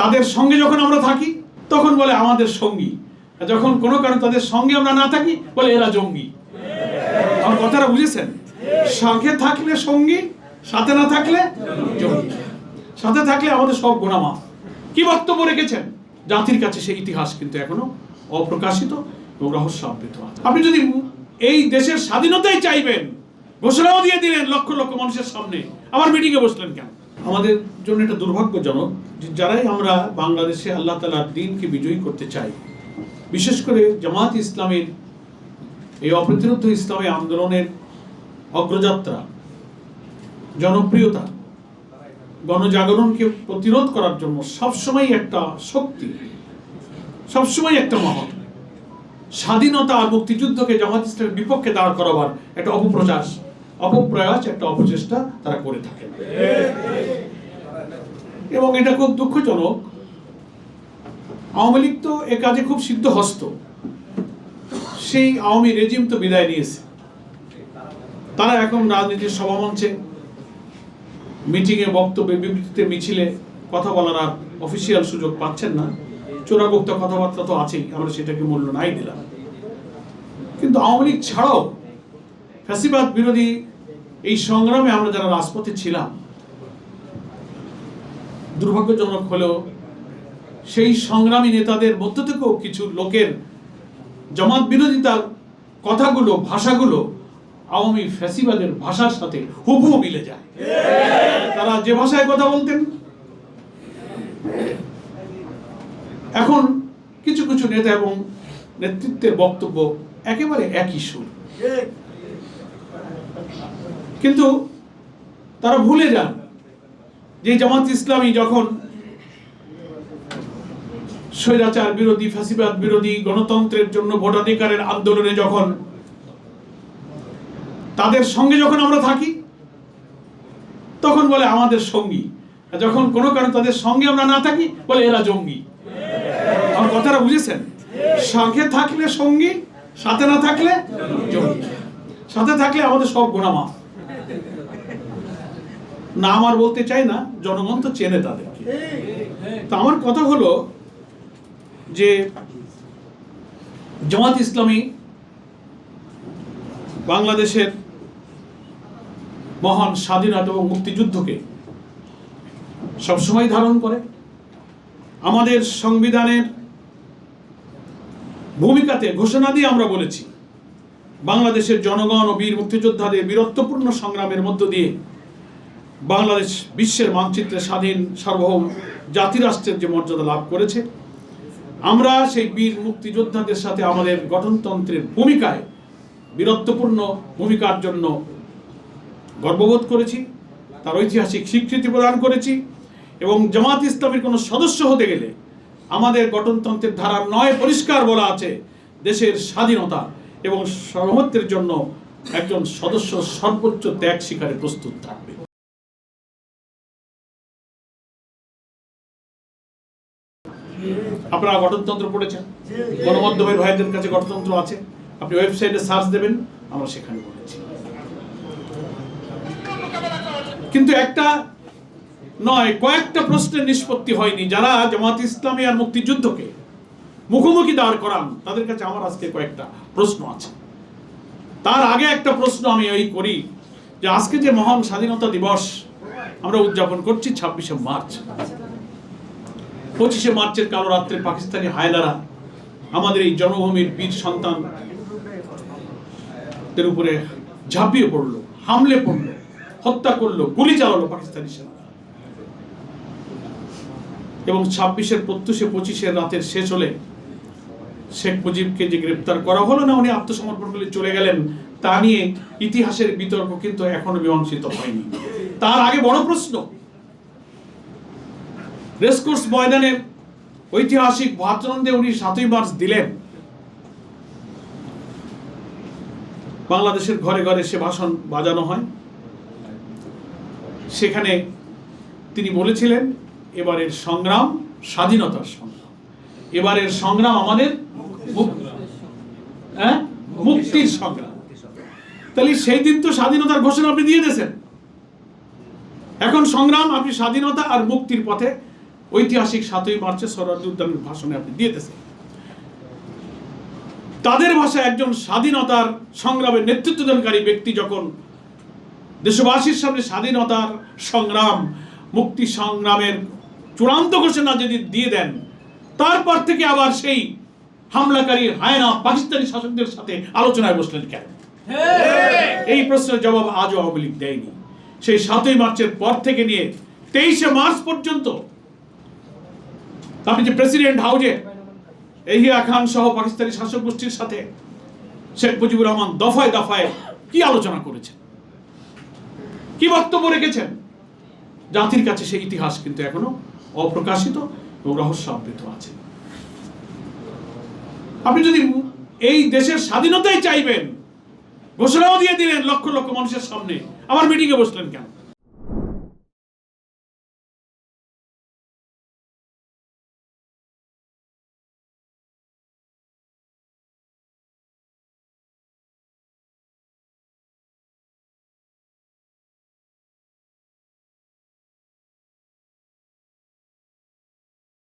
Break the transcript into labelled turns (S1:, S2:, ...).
S1: তাদের সঙ্গে যখন আমরা থাকি, তখন বলে আমাদের সঙ্গী। যখন কোনো কারণে তাদের সঙ্গে আমরা না থাকি, বলে এরা জঙ্গি। আমার কথাটা বুঝেছেন? সঙ্গে থাকলে সঙ্গী, সাথে না থাকলে জঙ্গি। সাথে থাকলে আমাদের সব গোনামা কি বক্তব্য রেখেছেন? জাতির কাছে সেই ইতিহাস কিন্তু এখনও অপ্রকাশিত এবং রহস্য আবৃত আপনি যদি এই দেশের স্বাধীনতাই চাইবেন, ঘোষণাও দিয়ে দিলেন লক্ষ লক্ষ মানুষের সামনে, আবার মিটিংয়ে বসলেন কেন? আমাদের জন্য এটা দুর্ভাগ্যজনক যে যারাই আমরা বাংলাদেশে আল্লাহ তালার দিনকে বিজয়ী করতে চাই, বিশেষ করে জামাত ইসলামের এই অপ্রতিরোধ ইসলামী আন্দোলনের অগ্রযাত্রা, জনপ্রিয়তা, গণজাগরণকে প্রতিরোধ করার জন্য সবসময় একটা শক্তি সবসময় একটা মহল স্বাধীনতা আর মুক্তিযুদ্ধকে জামাত ইসলামের বিপক্ষে দাঁড় করাবার একটা অপপ্রচার অপপ্রয়াস একটা অপচেষ্টা তারা করে থাকে এবং এটা খুব দুঃখজনক। আওয়ামী লীগ তো এ কাজে খুব সিদ্ধ হস্ত সেই আওয়ামী রেজিম তো বিদায় নিয়েছে। তারা এখন রাজনীতির সভামঞ্চে মিটিংয়ে বক্তব্যে, বিবৃতিতে মিছিলে কথা বলার আর অফিসিয়াল সুযোগ পাচ্ছেন না। চোরাগুপ্ত কথাবার্তা তো আছেই, আমরা সেটাকে মূল্য নাই দিলাম। কিন্তু আওয়ামী লীগ ছাড়াও ফ্যাসিবাদ বিরোধী এই সংগ্রামে আমরা যারা রাজপথে ছিলাম, দুর্ভাগ্যজনক হলেও সেই সংগ্রামী নেতাদের মধ্য থেকেও কিছু লোকের জমাত বিরোধিতার কথাগুলো, ভাষাগুলো আওয়ামী ফ্যাসিবাদের ভাষার সাথে হুবহু মিলে যায়। তারা যে ভাষায় কথা বলতেন, এখন কিছু কিছু নেতা এবং নেতৃত্বের বক্তব্য একেবারে একই সুর। কিন্তু তারা ভুলে যান যে জামাত ইসলামী যখন স্বৈরাচার বিরোধী ফ্যাসিবাদ বিরোধী, গণতন্ত্রের জন্য ভোটাধিকারের আন্দোলনে যখন তাদের সঙ্গে যখন আমরা থাকি, তখন বলে আমাদের সঙ্গী। যখন কোনো কারণে তাদের সঙ্গে আমরা না থাকি, বলে এরা জঙ্গি। আমার কথাটা বুঝেছেন? সঙ্গে থাকলে সঙ্গী, সাথে না থাকলে জঙ্গি। সাথে থাকলে আমাদের সব গোনামা না আমার বলতে চাই না, জনগণ তো চেনে তাদেরকে। তা আমার কথা হলো যে জামাত ইসলামী বাংলাদেশের মহান স্বাধীনতা এবং মুক্তিযুদ্ধকে সবসময় ধারণ করে। আমাদের সংবিধানের ভূমিকাতে ঘোষণা দিয়ে আমরা বলেছি, বাংলাদেশের জনগণ ও বীর মুক্তিযোদ্ধাদের বীরত্বপূর্ণ সংগ্রামের মধ্য দিয়ে বাংলাদেশ বিশ্বের মানচিত্রে স্বাধীন, সার্বভৌম জাতিরাষ্ট্রের যে মর্যাদা লাভ করেছে, আমরা সেই বীর মুক্তিযোদ্ধাদের সাথে আমাদের গঠনতন্ত্রের ভূমিকায় বীরত্বপূর্ণ ভূমিকার জন্য গর্ববোধ করেছি, তার ঐতিহাসিক স্বীকৃতি প্রদান করেছি এবং জামাত ইসলামের কোনো সদস্য হতে গেলে আমাদের গঠনতন্ত্রের ধারা নয় পরিষ্কার বলা আছে, দেশের স্বাধীনতা এবং সার্বভৌমত্বের জন্য একজন সদস্য সর্বোচ্চ ত্যাগ স্বীকারে প্রস্তুত থাকবে। আপনারা গঠনতন্ত্র পড়েছেন। গণমাধ্যমের ভাইদের কাছে গঠনতন্ত্র আছে। আপনি ওয়েবসাইটে সার্চ দেবেন, আমরা সেখানে বলেছি কিন্তু একটা নয়, কয়েকটা প্রশ্নের নিষ্পত্তি হয়নি। যারা জামাত ইসলামী আর মুক্তিযুদ্ধকে মুখোমুখি দাঁড় করান, তাদের কাছে আমার আজকে কয়েকটা প্রশ্ন আছে। তার আগে একটা প্রশ্ন আমি এই করি, যে আজকে যে মহান স্বাধীনতা দিবস আমরা উদযাপন করছি ছাব্বিশে মার্চ পঁচিশে মার্চের কালো রাত্রে পাকিস্তানি হায়দারা আমাদের এই জনভূমির বীর সন্তান উপরে ঝাঁপিয়ে পড়ল, হামলে পড়ল, হত্যা করল, গুলি চালালো পাকিস্তানি সেনা। এবং ছাব্বিশের প্রত্যুষে পঁচিশের রাতের শেষ হলে শেখ মুজিবকে যে গ্রেপ্তার করা হলো না, উনি আত্মসমর্পণ করে চলে গেলেন, তা নিয়ে ইতিহাসের বিতর্ক কিন্তু এখনও মীমাংসিত হয়নি। তার আগে বড় প্রশ্ন রেসকোর্স ময়দানে ঐতিহাসিক ভাতরন্দে উনি সাতই মার্চ দিলেন। বাংলাদেশের ঘরে ঘরে সে ভাষণ বাজানো হয়। সেখানে তিনি বলেছিলেন, এবারের সংগ্রাম স্বাধীনতার সংগ্রাম। এবারের সংগ্রাম আমাদের হ্যাঁ? মুক্তির সংগ্রাম। তাহলে সেই দিন তো স্বাধীনতার ঘোষণা আপনি দিয়ে দিয়েছেন। এখন সংগ্রাম, আপনি স্বাধীনতা আর মুক্তির পথে ঐতিহাসিক সাতই মার্চে সরার্দি উদ্যানের ভাষণে আপনি দিয়েতেছেন তাদের ভাষায় একজন স্বাধীনতার সংগ্রামের নেতৃত্বদানকারী ব্যক্তি যখন দেশবাসীর সামনে স্বাধীনতার সংগ্রাম মুক্তি সংগ্রামের চূড়ান্ত ঘোষণা যদি দিয়ে দেন তারপর থেকে আবার সেই হামলাকারী হায়না পাকিস্তানি শাসকদের সাথে আলোচনায় বসলেন কেন? এই প্রশ্নের জবাব আজও আওয়ামী লীগ দেয়নি। সেই সাতই মার্চের পর থেকে নিয়ে তেইশে মার্চ পর্যন্ত আপনি যে প্রেসিডেন্ট হাউজে এহিয়া খান সহ পাকিস্তানি শাসক গোষ্ঠীর সাথে শেখ মুজিবুর রহমান দফায় দফায় কি আলোচনা করেছেন? কি বক্তব্য রেখেছেন? জাতির কাছে সেই ইতিহাস কিন্তু এখনও অপ্রকাশিত এবং রহস্য আবৃত আছে। আপনি যদি এই দেশের স্বাধীনতাই চাইবেন, ঘোষণাও দিয়ে দিলেন লক্ষ লক্ষ মানুষের সামনে, আবার মিটিংয়ে বসলেন কেন?